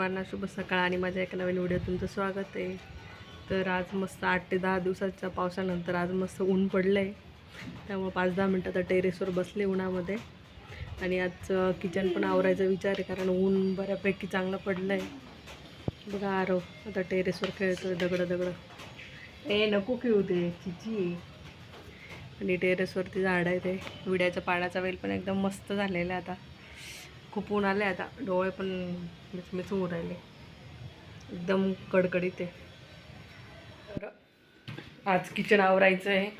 सर्वांना शुभ सकाळ आणि माझ्या एका नवीन व्हिडिओ तुमचं स्वागत आहे. तर आज मस्त आठ ते दहा दिवसाच्या पावसानंतर आज मस्त ऊन पडलं आहे त्यामुळे पाच दहा मिनटं आता टेरेसवर बसले उन्हामध्ये. आणि आज किचन पण आवरायचा विचार आहे कारण ऊन बऱ्यापैकी चांगलं पडलं आहे बघा आरव आता टेरेसवर खेळतोय दगडं दगडं ए नको खेळू ते चिची आणि टेरेसवरती झाड आहे ते. विड्याच्या पाण्याचा वेल पण एकदम मस्त झालेला आहे आता. खूप ऊन आले आता. डोळे पण मिचमिच होऊन राहिले. एकदम कडकडीत आहे. तर आज किचन आवरायचं आहे.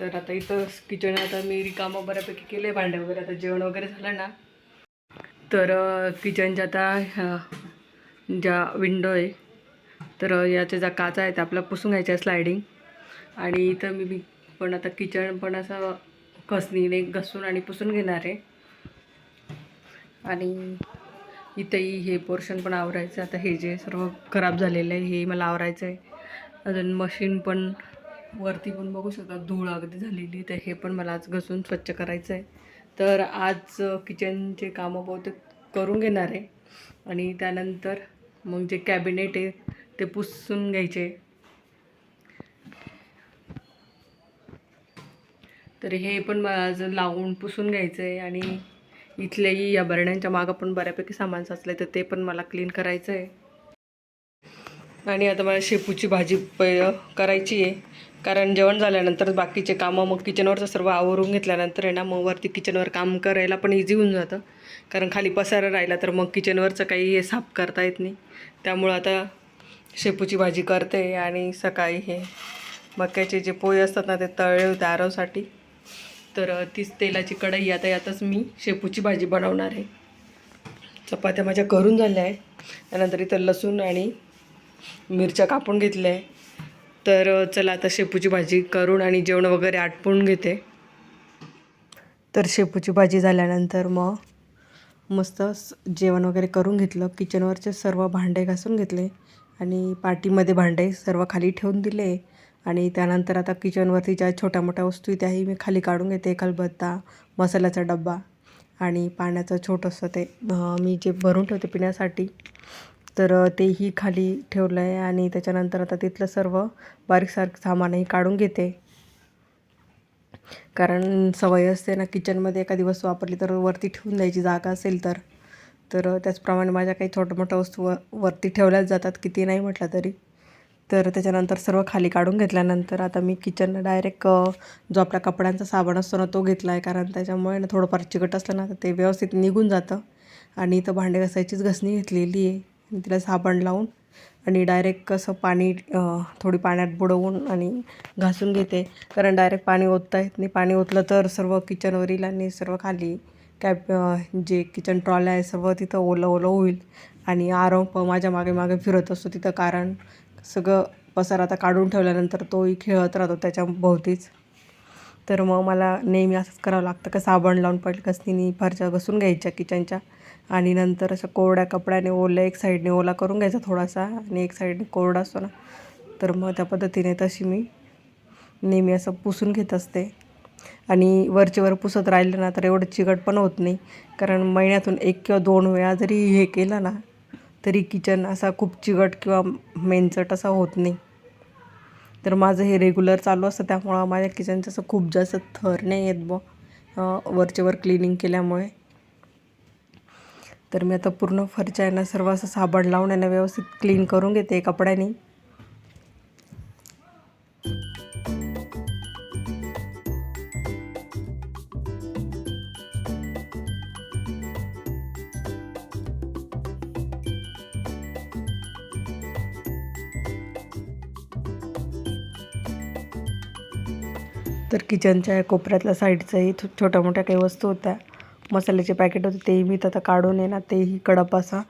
तर आता इथं किचन आता मी रिकामं बऱ्यापैकी केले भांडे वगैरे आता जेवण वगैरे झालं ना. तर किचनच्या आता ह्या ज्या विंडो आहे तर याच्या ज्या काचा आहेत आपल्या पुसून घ्यायच्या स्लायडिंग आणि इथं मी मी पण आता किचन पण असं घसणीने घसून आणि पुसून घेणार आहे. आणि इथंही हे पोर्शन पण आवरायचं. आता हे जे सर्व खराब झालेलं आहे हे मला आवरायचं आहे. अजून मशीन पण वरती पण बघू शकता धूळ अगदी झालेली तर हे पण मला आज घसून स्वच्छ करायचं आहे तर आज किचनचे कामं बहुतेक करून घेणार आहे. आणि त्यानंतर मग जे कॅबिनेट आहे ते पुसून घ्यायचे. तर हे पण मला आज लावून पुसून घ्यायचं आहे आणि इथलेही या बरण्यांच्या मागं पण बऱ्यापैकी सामान साचलं तर ते पण मला क्लीन करायचं आहे आणि आता मला शेपूची भाजी प करायची आहे. कारण जेवण झाल्यानंतर बाकीचे कामं मग किचनवरचं सर्व आवरून घेतल्यानंतर आहे ना मग वरती किचनवर काम करायला पण इझी होऊन जातं. कारण खाली पसारा राहिला तर मग किचनवरचं काही हे साफ करता येत नाही. त्यामुळं आता शेपूची भाजी करते आणि सकाळी हे मक्याचे जे पोहे असतात ना ते तळले होते आरवसाठी तर तीच तेलाची कढई आता यातच मी शेपूची भाजी बनवणार आहे. चपात्या माझ्या करून झाल्या आहे त्यानंतर इथं लसूण आणि मिरच्या कापून घेतल्या आहे तर चला आता शेपूची भाजी करून आणि जेवण वगैरे आटपून घेते. तर शेपूची भाजी झाल्यानंतर मग मस्त जेवण वगैरे करून घेतलं. किचनवरचे सर्व भांडे घासून घेतले आणि पाटीमध्ये भांडे सर्व खाली ठेवून दिले. आणि त्यानंतर आता किचनवरती ज्या छोट्या मोठ्या वस्तू आहे त्याही मी खाली काढून घेते. खलबत्ता मसाल्याचा डब्बा आणि पाण्याचं छोटंसं ते मी जे भरून ठेवते पिण्यासाठी तर तेही खाली ठेवलं आहे आणि त्याच्यानंतर आता तिथलं सर्व बारीकसारखं सामानही काढून घेते. कारण सवय असते ना किचनमध्ये एखादी वस्तू वापरली तर वरती ठेवून द्यायची जागा असेल तर तर त्याचप्रमाणे माझ्या काही छोट्या मोठ्या वस्तू व वरती ठेवल्याच जातात किती नाही म्हटलं तरी. तर त्याच्यानंतर सर्व खाली काढून घेतल्यानंतर आता मी किचन डायरेक्ट जो आपला कपड्यांचा साबण असतो ना तो घेतला आहे कारण त्याच्यामुळे ना थोडंफार चिकट असलं ना तर ते व्यवस्थित निघून जातं. आणि इथं भांडे घासायचीच घसणी घेतलेली आहे. आणि तिला साबण लावून आणि डायरेक्ट कसं पाणी थोडी पाण्यात बुडवून आणि घासून घेते. कारण डायरेक्ट पाणी ओतता येत नाही. पाणी ओतलं तर सर्व किचनवरील आणि सर्व खाली कॅप जे किचन ट्रॉल्या आहे सर्व तिथं ओलं ओलं होईल. आणि आरव माझ्या मागे मागे फिरत असतो तिथं. कारण सगळं पसार आता काढून ठेवल्यानंतर तोही खेळत राहतो त्याच्या भोवतीच. तर मग मला नेहमी असंच करावं लागतं का साबण लावून पहिले कसनीनी फरच्या घसून घ्यायच्या किचनच्या आणि नंतर असं कोरड्या कपड्याने ओल्या एक साईडने ओला करून घ्यायचा थोडासा आणि एक साईडने कोरडा असतो ना तर मग त्या पद्धतीने तशी मी नेहमी असं पुसून घेत असते. आणि वरचेवर पुसत राहिलं ना तर एवढं चिकट पण होत नाही कारण महिन्यातून एक किंवा दोन वेळा जरी हे केलं ना तरी किचन असा खूप चिकट किंवा मेनचट असा होत नाही. तर माझं हे रेग्युलर चालू असतं त्यामुळं माझ्या किचनचं असं खूप जास्त थर नाही येत ब वरचेवर क्लिनिंग केल्यामुळे. तर मी आता पूर्ण फरच्या आहे ना सर्व असं साबण लावून आहे ना व्यवस्थित क्लीन करून घेते कपड्याने. तर किचनच्या कोपऱ्यातल्या साईडचाही छो- छोट्या मोठ्या काही वस्तू होत्या. मसाल्याचे पॅकेट होते तेही मी आता काढून आहे ना तेही कडप असा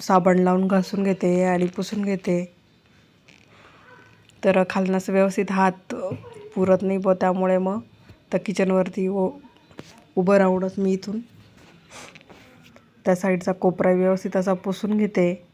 साबण लावून घासून घेते आणि पुसून घेते. तर खालनं असं व्यवस्थित हात पुरत नाही ब त्यामुळे मग त्या किचनवरती व उभं राहूनच मी इथून त्या साईडचा कोपरा व्यवस्थित असा पुसून घेते.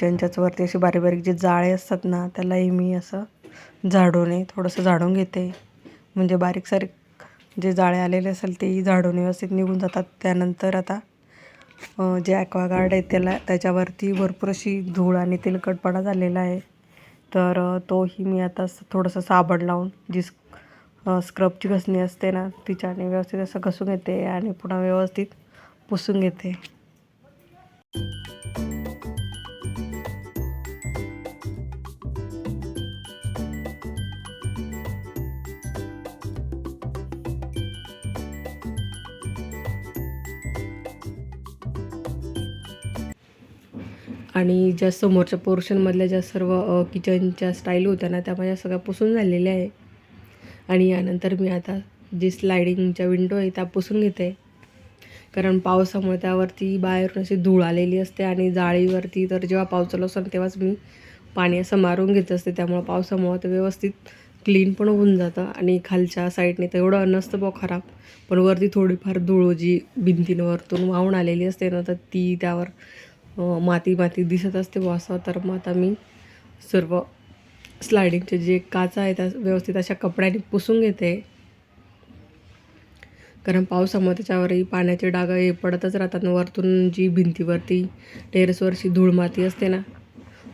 किचनच्याच वरती बारीक बारीक जे जाळे असतात ना त्यालाही मी असं झाडूने थोडंसं झाडून घेते. म्हणजे बारीक सारीक जे जाळे आलेले असेल तेही झाडून व्यवस्थित निघून जातात. त्यानंतर आता जे ॲक्वागार्ड आहे त्याला त्याच्यावरती भरपूर अशी धूळ आणि तेलकटपणा झालेला आहे. तर तोही मी आता थोडंसं साबण लावून जी स्क्रबची घसणी असते ना तिच्याने व्यवस्थित असं घसून घेते आणि पुन्हा व्यवस्थित पुसून घेते. आणि ज्या समोरच्या पोर्शनमधल्या ज्या सर्व किचनच्या स्टाईल होत्या ना त्या माझ्या सगळ्या पुसून झालेल्या आहे. आणि यानंतर मी आता जी स्लायडिंगच्या विंडो आहे त्या पुसून घेते. कारण पावसामुळे त्यावरती बाहेरून अशी धूळ आलेली असते आणि जाळीवरती तर जेव्हा पाऊस चालू असतो ना तेव्हाच मी पाणी असं मारून घेत असते. त्यामुळं पावसामुळं ते व्यवस्थित क्लीन पण होऊन जातं आणि खालच्या साईडने तर एवढं नसतं बघ खराब. पण वरती थोडीफार धूळ जी भिंतींवरतून वाहून आलेली असते ना तर ती त्यावर माती माती दिसत असते बुवा असं. तर मग आता मी सर्व स्लायडिंगचे जे काचा आहे त्या व्यवस्थित अशा कपड्याने पुसून घेते. कारण पावसामुळे त्याच्यावरही पाण्याचे डाग हे पडतच राहतात वरतून जी भिंतीवरती टेरेसवरची धूळ माती असते ना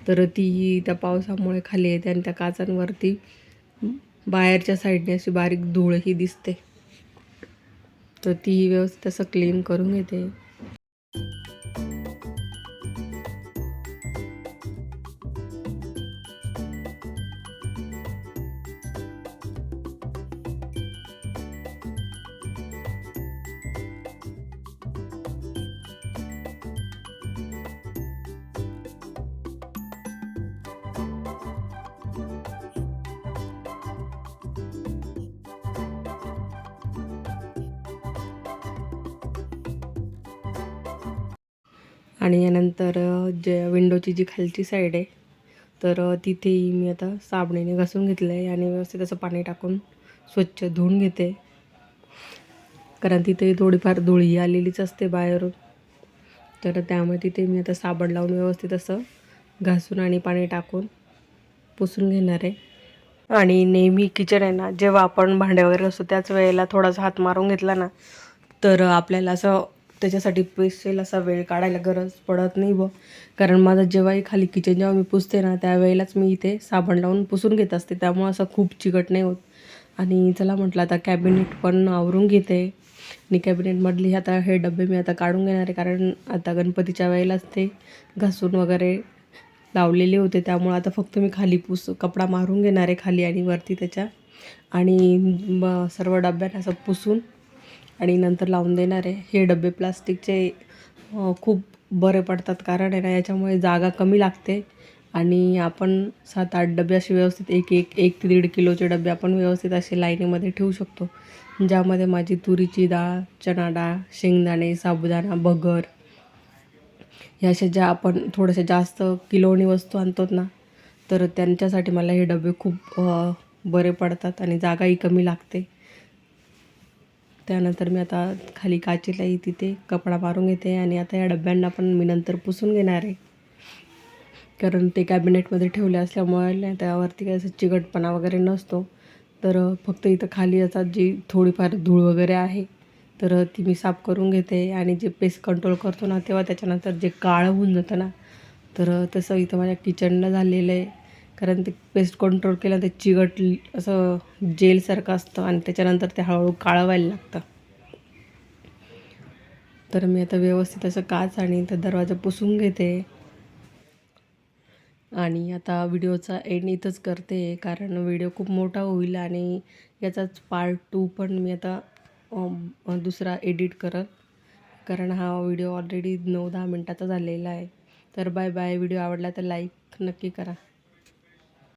तर तीही त्या पावसामुळे खाली येते आणि त्या काचांवरती बाहेरच्या साईडने अशी बारीक धूळही दिसते. तर तीही व्यवस्थित असं क्लीन करून घेते. आणि यानंतर जे विंडोची जी खालची साईड आहे तर तिथेही मी आता साबणीने घासून घेतलं आहे आणि व्यवस्थित असं पाणी टाकून स्वच्छ धुवून घेते. कारण तिथे थोडीफार धुळी आलेलीच असते बाहेरून. तर त्यामुळे तिथे मी आता साबण लावून व्यवस्थित असं घासून आणि पाणी टाकून पुसून घेणार आहे. आणि नेहमी किचन आहे ना जेव्हा आपण भांडे वगैरे असतो त्याच वेळेला थोडासा हात मारून घेतला ना तर आपल्याला असं त्याच्यासाठी स्पेशल असा वेळ काढायला गरज पडत नाही ब कारण माझं जेव्हाही खाली किचन जेव्हा मी पुसते ना त्यावेळेलाच मी इथे साबण लावून पुसून घेत असते. त्यामुळं असं खूप चिकट नाही होत. आणि चला म्हटलं आता कॅबिनेट पण आवरून घेते. आणि कॅबिनेटमधली आता हे डबे मी आता काढून घेणार आहे. कारण आता गणपतीच्या वेळेलाच ते घासून वगैरे लावलेले होते. त्यामुळं आता फक्त मी खाली पुस कपडा मारून घेणार आहे खाली आणि वरती त्याच्या. आणि सर्व डब्यांना असं पुसून आणि नंतर लावून देणार आहे. हे डबे प्लास्टिकचे खूप बरे पडतात कारण आहे ना याच्यामुळे जागा कमी लागते. आणि आपण सात आठ डबे असे व्यवस्थित एक एक एक ते दीड किलोचे डबे आपण व्यवस्थित असे लाईनीमध्ये ठेवू शकतो. ज्यामध्ये माझी तुरीची डाळ चणा डाळ शेंगदाणे साबुदाणा बगर ह्या अशा ज्या आपण थोड्याशा जास्त किलोनी वस्तू आणतो ना तर त्यांच्यासाठी मला हे डबे खूप बरे पडतात आणि जागाही कमी लागते. त्यानंतर मी आता खाली काचेलाही तिथे कपडा मारून घेते आणि आता या डब्यांना पण मी नंतर पुसून घेणार आहे. कारण ते कॅबिनेटमध्ये ठेवले असल्यामुळे त्यावरती काही असं चिकटपणा वगैरे नसतो. तर फक्त इथं खाली असतात जी थोडीफार धूळ वगैरे आहे तर ती मी साफ करून घेते आणि जे पेस्ट कंट्रोल करतो ना तेव्हा त्याच्यानंतर जे काळं होऊन जातं ना तर तसं इथं माझ्या किचनला झालेलं आहे. कारण ते पेस्ट कंट्रोल केलं ते चिकट असं जेलसारखं असतं आणि त्याच्यानंतर ते हळूहळू काळं व्हायला लागतं. तर मी आता व्यवस्थित असं काच आणि तर दरवाजा पुसून घेते. आणि आता व्हिडिओचा एंड इथंच करते कारण व्हिडिओ खूप मोठा होईल आणि याचाच पार्ट टू पण मी आता दुसरा एडिट करत. कारण हा व्हिडिओ ऑलरेडी नऊ दहा मिनटाचा झालेला आहे. तर बाय बाय व्हिडिओ आवडला तर लाईक नक्की करा.